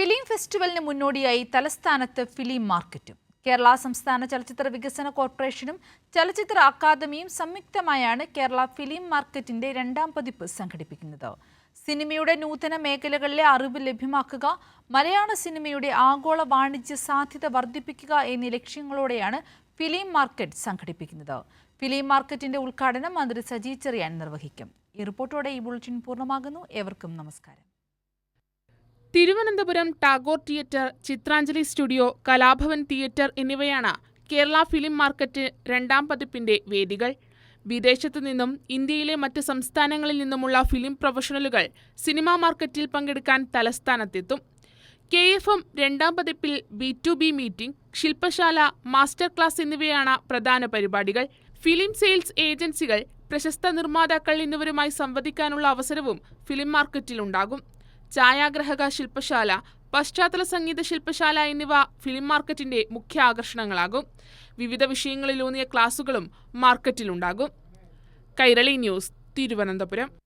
Film ഫെസ്റ്റിവലിന് മുന്നോടിയായി തലസ്ഥാനത്ത് film മാർക്കറ്റും. കേരള സംസ്ഥാന ചലച്ചിത്ര വികസന കോർപ്പറേഷനും ചലച്ചിത്ര അക്കാദമിയും സംയുക്തമായാണ് കേരള ഫിലിം മാർക്കറ്റിന്റെ രണ്ടാം പതിപ്പ് സംഘടിപ്പിക്കുന്നത്. സിനിമയുടെ നൂതന മേഖലകളിലെ അറിവ് ലഭ്യമാക്കുക മലയാള സിനിമയുടെ ആഗോള വാണിജ്യ സാധ്യത വർദ്ധിപ്പിക്കുക എന്നീ ലക്ഷ്യങ്ങളോടെയാണ് ഫിലിം മാർക്കറ്റ് സംഘടിപ്പിക്കുന്നത്. ഫിലിം മാർക്കറ്റിന്റെ ഉദ്ഘാടനം മന്ത്രി സജി ചെറിയാൻ നിർവഹിക്കും. ഈ റിപ്പോർട്ടോടെ ഈ ബുള്ളറ്റിൻ പൂർണമാകുന്നു. ഏവർക്കും നമസ്കാരം. Thiruvananthapuram Tagore theatre Chitranjali studio Kalabhavan theatre എന്നിവയാണ് കേരള ഫിലിം മാർക്കറ്റ് രണ്ടാം പതിപ്പിന്റെ വേദികൾ. വിദേശത്തു നിന്നും ഇന്ത്യയിലെ മറ്റ് സംസ്ഥാനങ്ങളിൽ നിന്നുമുള്ള ഫിലിം പ്രൊഫഷണലുകൾ സിനിമാ മാർക്കറ്റിൽ പങ്കെടുക്കാൻ തലസ്ഥാനത്തെത്തും. കെ എഫ് എം രണ്ടാം പതിപ്പിൽ ബി ടു ബി മീറ്റിംഗ് ശില്പശാല മാസ്റ്റർ ക്ലാസ് എന്നിവയാണ് പ്രധാന പരിപാടികൾ. ഫിലിം സെയിൽസ് ഏജൻസികൾ പ്രശസ്ത നിർമ്മാതാക്കൾ എന്നിവരുമായി സംവദിക്കാനുള്ള അവസരവും ഫിലിം മാർക്കറ്റിലുണ്ടാകും. ഛായാഗ്രഹക ശില്പശാല പശ്ചാത്തല സംഗീത ശില്പശാല എന്നിവ ഫിലിം മാർക്കറ്റിന്റെ മുഖ്യ ആകർഷണങ്ങളാകും. വിവിധ വിഷയങ്ങളിലൂന്നിയ ക്ലാസുകളും മാർക്കറ്റിലുണ്ടാകും കൈരളി ന്യൂസ് തിരുവനന്തപുരം.